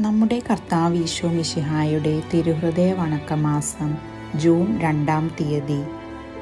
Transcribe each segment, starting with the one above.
നമ്മുടെ കർത്താവ് ഈശോ മിശിഹായുടെ തിരുഹൃദയ വണക്കമാസം ജൂൺ രണ്ടാം തീയതി.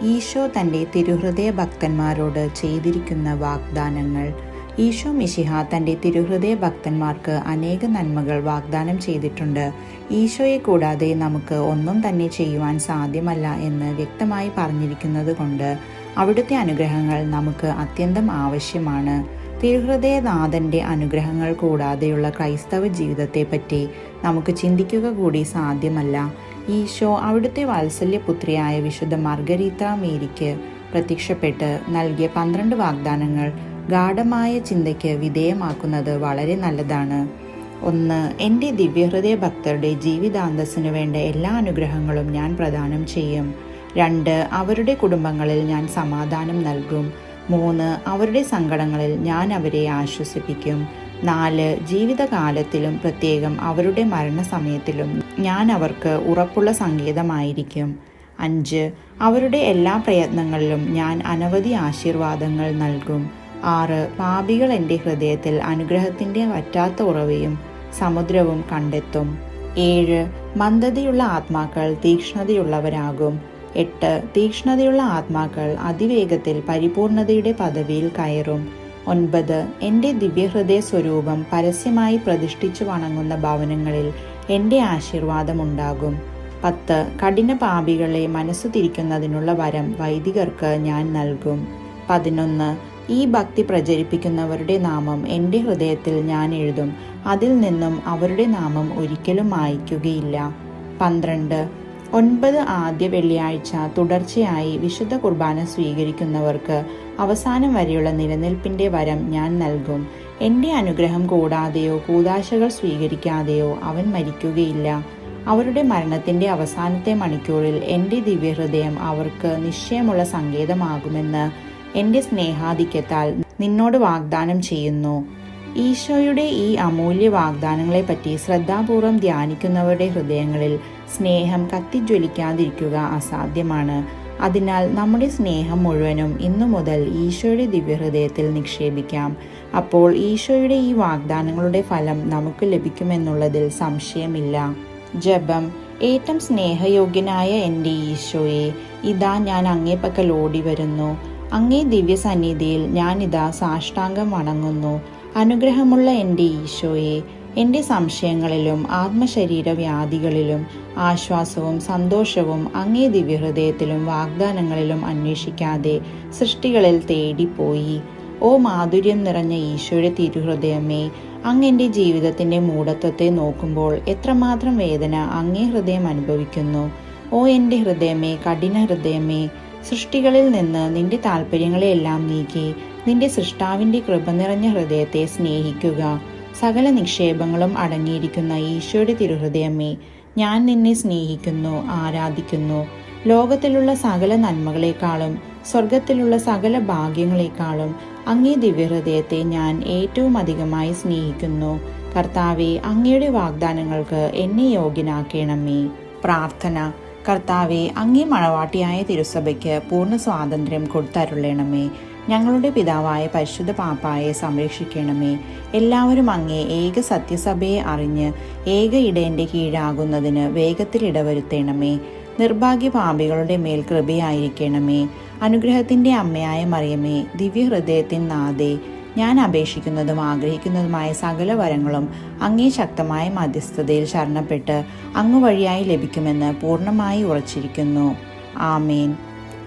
ഈശോ തന്റെ തിരുഹൃദയ ഭക്തന്മാരോട് ചെയ്തിരിക്കുന്ന വാഗ്ദാനങ്ങൾ. ഈശോ മിശിഹ തന്റെ തിരുഹൃദയ ഭക്തന്മാർക്ക് അനേക നന്മകൾ വാഗ്ദാനം ചെയ്തിട്ടുണ്ട്. ഈശോയെ കൂടാതെ നമുക്ക് ഒന്നും തന്നെ ചെയ്യുവാൻ സാധ്യമല്ല എന്ന് വ്യക്തമായി പറഞ്ഞിരിക്കുന്നത് കൊണ്ട് അവിടുത്തെ അനുഗ്രഹങ്ങൾ നമുക്ക് അത്യന്തം ആവശ്യമാണ്. തിരുഹൃദയനാഥന്റെ അനുഗ്രഹങ്ങൾ കൂടാതെയുള്ള ക്രൈസ്തവ ജീവിതത്തെപ്പറ്റി നമുക്ക് ചിന്തിക്കുക കൂടി സാധ്യമല്ല. ഈശോ അവിടുത്തെ വാത്സല്യപുത്രിയായ വിശുദ്ധ മാർഗരീത്ത മേരിക്ക് പ്രത്യക്ഷപ്പെട്ട് നൽകിയ പന്ത്രണ്ട് വാഗ്ദാനങ്ങൾ ഗാഠമായ ചിന്തയ്ക്ക് വിധേയമാക്കുന്നത് വളരെ നല്ലതാണ്. ഒന്ന് എന്റെ ദിവ്യഹൃദയ ഭക്തരുടെ ജീവിതാന്തസ്സിന് വേണ്ട എല്ലാ അനുഗ്രഹങ്ങളും ഞാൻ പ്രദാനം ചെയ്യും. രണ്ട് അവരുടെ കുടുംബങ്ങളിൽ ഞാൻ സമാധാനം നൽകും. മൂന്ന് അവരുടെ സങ്കടങ്ങളിൽ ഞാൻ അവരെ ആശ്വസിപ്പിക്കും. നാല് ജീവിതകാലത്തിലും പ്രത്യേകം അവരുടെ മരണസമയത്തിലും ഞാൻ അവർക്ക് ഉറപ്പുള്ള സങ്കേതമായിരിക്കും. അഞ്ച് അവരുടെ എല്ലാ പ്രയത്നങ്ങളിലും ഞാൻ അനവധി ആശീർവാദങ്ങൾ നൽകും. ആറ് പാപികൾ എന്റെ ഹൃദയത്തിൽ അനുഗ്രഹത്തിന്റെ വറ്റാത്ത ഉറവയും സമുദ്രവും കണ്ടെത്തും. ഏഴ് മന്ദതയുള്ള ആത്മാക്കൾ തീക്ഷ്ണതയുള്ളവരാകും. എട്ട് തീക്ഷ്ണതയുള്ള ആത്മാക്കൾ അതിവേഗത്തിൽ പരിപൂർണതയുടെ പദവിയിൽ കയറും. ഒൻപത് എന്റെ ദിവ്യഹൃദയ സ്വരൂപം പരസ്യമായി പ്രതിഷ്ഠിച്ചു വണങ്ങുന്ന ഭവനങ്ങളിൽ എന്റെ ആശീർവാദമുണ്ടാകും. പത്ത് കഠിന പാപികളെ മനസ്സു തിരിക്കുന്നതിനുള്ള വരം വൈദികർക്ക് ഞാൻ നൽകും. പതിനൊന്ന് ഈ ഭക്തി പ്രചരിപ്പിക്കുന്നവരുടെ നാമം എന്റെ ഹൃദയത്തിൽ ഞാൻ എഴുതും. അതിൽ നിന്നും അവരുടെ നാമം ഒരിക്കലും മായ്ക്കുകയില്ല. പന്ത്രണ്ട് ഒൻപത് ആദ്യ വെള്ളിയാഴ്ച തുടർച്ചയായി വിശുദ്ധ കുർബാന സ്വീകരിക്കുന്നവർക്ക് അവസാനം വരെയുള്ള നിലനിൽപ്പിന്റെ വരം ഞാൻ നൽകും. എന്റെ അനുഗ്രഹം കൂടാതെയോ കൂതാശകൾ സ്വീകരിക്കാതെയോ അവൻ മരിക്കുകയില്ല. അവരുടെ മരണത്തിന്റെ അവസാനത്തെ മണിക്കൂറിൽ എന്റെ ദിവ്യഹൃദയം അവർക്ക് നിശ്ചയമുള്ള സങ്കേതമാകുമെന്ന് എന്റെ സ്നേഹാധിക്യത്താൽ നിന്നോട് വാഗ്ദാനം ചെയ്യുന്നു. ഈശോയുടെ ഈ അമൂല്യ വാഗ്ദാനങ്ങളെപ്പറ്റി ശ്രദ്ധാപൂർവം ധ്യാനിക്കുന്നവരുടെ ഹൃദയങ്ങളിൽ സ്നേഹം കത്തിജ്വലിക്കാതിരിക്കുക അസാധ്യമാണ്. അതിനാൽ നമ്മുടെ സ്നേഹം മുഴുവനും ഇന്നു മുതൽ ഈശോയുടെ ദിവ്യഹൃദയത്തിൽ നിക്ഷേപിക്കാം. അപ്പോൾ ഈശോയുടെ ഈ വാഗ്ദാനങ്ങളുടെ ഫലം നമുക്ക് ലഭിക്കുമെന്നുള്ളതിൽ സംശയമില്ല. ജപം. ഏറ്റവും സ്നേഹയോഗ്യനായ എന്റെ ഈശോയെ ഇതാ ഞാൻ അങ്ങേപ്പക്കൽ ഓടി വരുന്നു അങ്ങേ ദിവ്യസന്നിധിയിൽ ഞാനിതാ സാഷ്ടാംഗം വണങ്ങുന്നു. അനുഗ്രഹമുള്ള എന്റെ ഈശോയെ എന്റെ സംശയങ്ങളിലും ആത്മശരീര വ്യാധികളിലും ആശ്വാസവും സന്തോഷവും അങ്ങേ ദിവ്യഹൃദയത്തിലും വാഗ്ദാനങ്ങളിലും അന്വേഷിക്കാതെ സൃഷ്ടികളിൽ തേടിപ്പോയി. ഓ മാധുര്യം നിറഞ്ഞ ഈശോയുടെ തിരുഹൃദയമേ അങ്ങ് എന്റെ ജീവിതത്തിന്റെ മൂഢത്വത്തെ നോക്കുമ്പോൾ എത്രമാത്രം വേദന അങ്ങേ ഹൃദയം അനുഭവിക്കുന്നു. ഓ എന്റെ ഹൃദയമേ കഠിന ഹൃദയമേ സൃഷ്ടികളിൽ നിന്ന് നിന്റെ താല്പര്യങ്ങളെയെല്ലാം നീക്കി നിന്റെ സൃഷ്ടാവിന്റെ കൃപ നിറഞ്ഞ ഹൃദയത്തെ സ്നേഹിക്കുക. സകല നിക്ഷേപങ്ങളും അടങ്ങിയിരിക്കുന്ന ഈശോയുടെ തിരുഹൃദയമേ ഞാൻ നിന്നെ സ്നേഹിക്കുന്നു ആരാധിക്കുന്നു. ലോകത്തിലുള്ള സകല നന്മകളെക്കാളും സ്വർഗത്തിലുള്ള സകല ഭാഗ്യങ്ങളെക്കാളും അങ്ങേ ദിവ്യഹൃദയത്തെ ഞാൻ ഏറ്റവും അധികമായി സ്നേഹിക്കുന്നു. കർത്താവെ അങ്ങയുടെ വാഗ്ദാനങ്ങൾക്ക് എന്നെ യോഗ്യനാക്കണമേ. പ്രാർത്ഥന. കർത്താവെ അങ്ങേ മണവാട്ടിയായ തിരുസഭയ്ക്ക് പൂർണ സ്വാതന്ത്ര്യം കൊടുത്തരുളണമേ. ഞങ്ങളുടെ പിതാവായ പരിശുദ്ധ പാപ്പായെ സംരക്ഷിക്കണമേ. എല്ലാവരും അങ്ങേ ഏക സത്യസഭയെ അറിഞ്ഞ് ഏക ഇടയന്റെ കീഴാകുന്നതിന് വേഗത്തിൽ ഇടവരുത്തണമേ. നിർഭാഗ്യ പാപികളുടെ മേൽ കൃപയായിരിക്കണമേ. അനുഗ്രഹത്തിന്റെ അമ്മയായ മറിയമേ ദിവ്യഹൃദയത്തിൻ നാദേ ഞാൻ അപേക്ഷിക്കുന്നതും ആഗ്രഹിക്കുന്നതുമായ സകല വരങ്ങളും അങ്ങേ ശക്തമായ മധ്യസ്ഥതയിൽ ശരണപ്പെട്ട് അങ്ങ് വഴിയായി ലഭിക്കുമെന്ന് പൂർണമായി ഉറച്ചിരിക്കുന്നു. ആമേൻ.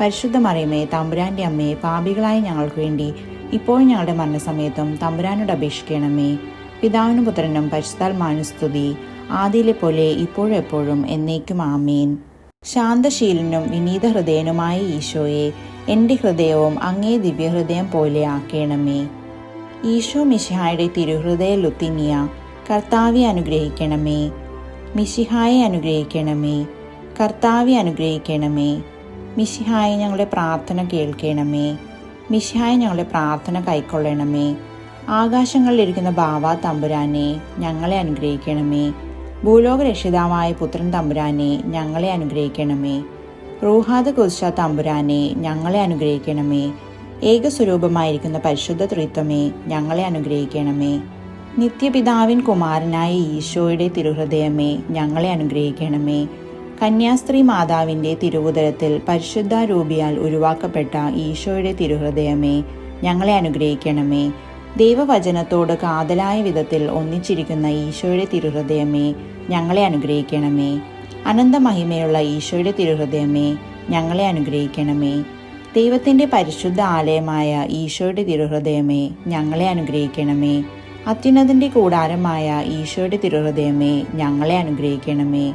പരിശുദ്ധ മറിയമേ തമ്പുരാന്റെ അമ്മയെ പാപികളായ ഞങ്ങൾക്ക് വേണ്ടി ഇപ്പോൾ ഞങ്ങളുടെ മരണസമയത്തും തമ്പുരാനോട് അപേക്ഷിക്കണമേ. പിതാവിനും പുത്രനും പരിശുദ്ധാൽ മാനുസ്തുതി ആദിയിലെ പോലെ ഇപ്പോഴും എപ്പോഴും എന്നേക്കും ആമീൻ. ശാന്തശീലനും വിനീത ഹൃദയനുമായ ഈശോയെ എന്റെ ഹൃദയവും അങ്ങേ ദിവ്യഹൃദയം പോലെ ആക്കേണമേ. ഈശോ മിശിഹായുടെ തിരുഹൃദയ ലുത്തിനിയ കർത്താവെ അനുഗ്രഹിക്കണമേ. മിശിഹായെ അനുഗ്രഹിക്കണമേ. കർത്താവെ അനുഗ്രഹിക്കണമേ. മിശിഹായെ ഞങ്ങളുടെ പ്രാർത്ഥന കേൾക്കണമേ. മിശിഹായ ഞങ്ങളുടെ പ്രാർത്ഥന കൈക്കൊള്ളണമേ. ആകാശങ്ങളിലിരിക്കുന്ന ബാവ തമ്പുരാനെ ഞങ്ങളെ അനുഗ്രഹിക്കണമേ. ഭൂലോക രക്ഷിതാവായ പുത്രൻ തമ്പുരാനെ ഞങ്ങളെ അനുഗ്രഹിക്കണമേ. റൂഹാദ് കുശ തമ്പുരാനെ ഞങ്ങളെ അനുഗ്രഹിക്കണമേ. ഏകസ്വരൂപമായിരിക്കുന്ന പരിശുദ്ധ ത്രിത്വമേ ഞങ്ങളെ അനുഗ്രഹിക്കണമേ. നിത്യപിതാവിൻ കുമാരനായ ഈശോയുടെ തിരുഹൃദയമേ ഞങ്ങളെ അനുഗ്രഹിക്കണമേ. കന്യാസ്ത്രീ മാതാവിന്റെ തിരുവുദരത്തിൽ പരിശുദ്ധ രൂപിയാൽ ഉരുവാക്കപ്പെട്ട ഈശോയുടെ തിരുഹൃദയമേ ഞങ്ങളെ അനുഗ്രഹിക്കണമേ. ദൈവവചനത്തോട് കാതലായ വിധത്തിൽ ഒന്നിച്ചിരിക്കുന്ന ഈശോയുടെ തിരുഹൃദയമേ ഞങ്ങളെ അനുഗ്രഹിക്കണമേ. അനന്തമഹിമയുള്ള ഈശോയുടെ തിരുഹൃദയമേ ഞങ്ങളെ അനുഗ്രഹിക്കണമേ. ദൈവത്തിന്റെ പരിശുദ്ധ ആലയമായ ഈശോയുടെ തിരുഹൃദയമേ ഞങ്ങളെ അനുഗ്രഹിക്കണമേ. അത്യുന്നതിന്റെ കൂടാരമായ ഈശോയുടെ തിരുഹൃദയമേ ഞങ്ങളെ അനുഗ്രഹിക്കണമേ.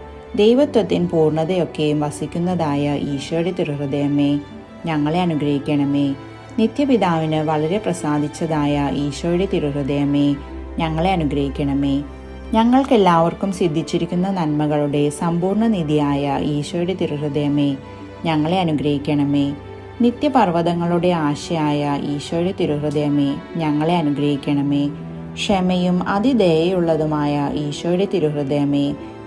ദൈവത്വത്തിൻ പൂർണതയൊക്കെയും വസിക്കുന്നതായ ഈശോയുടെ തിരുഹൃദയമേ ഞങ്ങളെ അനുഗ്രഹിക്കണമേ. നിത്യപിതാവിന് വളരെ പ്രസാദിച്ചതായ ഈശോയുടെ തിരുഹൃദയമേ ഞങ്ങളെ അനുഗ്രഹിക്കണമേ. ഞങ്ങൾക്കെല്ലാവർക്കും സിദ്ധിച്ചിരിക്കുന്ന നന്മകളുടെ സമ്പൂർണ നിധിയായ ഈശോയുടെ തിരുഹൃദയമേ ഞങ്ങളെ അനുഗ്രഹിക്കണമേ. നിത്യപർവതങ്ങളുടെ ആശയായ ഈശോയുടെ തിരുഹൃദയമേ ഞങ്ങളെ അനുഗ്രഹിക്കണമേ. ക്ഷമയും അതിദയുള്ളതുമായ ഈശോയുടെ തിരുഹൃദയമേ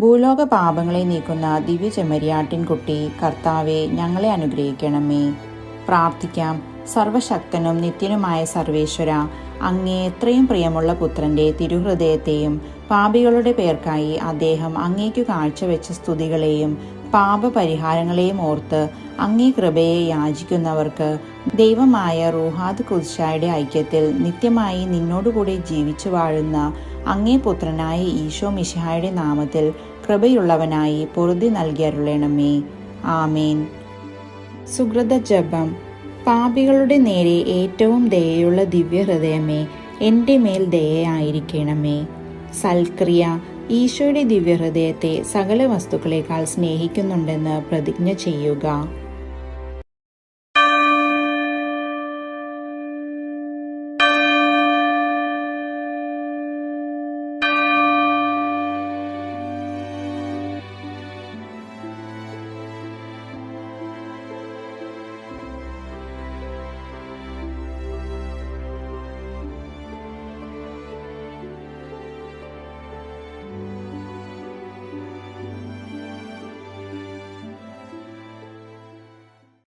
ഭൂലോക പാപങ്ങളെ നീക്കുന്ന ദിവ്യ ചെമ്മരിയാട്ടിൻകുട്ടി കർത്താവെ ഞങ്ങളെ അനുഗ്രഹിക്കണമേ. പ്രാർത്ഥിക്കാം. സർവശക്തനും നിത്യനുമായ സർവേശ്വര അങ്ങേ എത്രയും പ്രിയമുള്ള പുത്രന്റെ തിരുഹൃദയത്തെയും പാപികളുടെ പേർക്കായി അദ്ദേഹം അങ്ങേക്കു കാഴ്ചവെച്ച സ്തുതികളെയും പാപപരിഹാരങ്ങളെയും ഓർത്ത് അങ്ങേ കൃപയെ യാചിക്കുന്നവർക്ക് ദൈവമായ റൂഹാദ് കുദ്ഷായുടെ ഐക്യത്തിൽ നിത്യമായി നിന്നോടുകൂടി ജീവിച്ചു വാഴുന്ന അങ്ങേ പുത്രനായ ഈശോ മിശിഹായുടെ നാമത്തിൽ കൃപയുള്ളവനായി പൊറുതി നൽകിയരുളേണമേ. ആമേൻ. സുഹൃത ജപം. പാപികളുടെ നേരെ ഏറ്റവും ദയയുള്ള ദിവ്യഹൃദയമേ എന്റെ മേൽ ദയയായിരിക്കണമേ. സൽക്രിയ ഈശോയുടെ ദിവ്യഹൃദയത്തെ സകല വസ്തുക്കളെക്കാൾ സ്നേഹിക്കുന്നുണ്ടെന്ന് പ്രതിജ്ഞ ചെയ്യുക.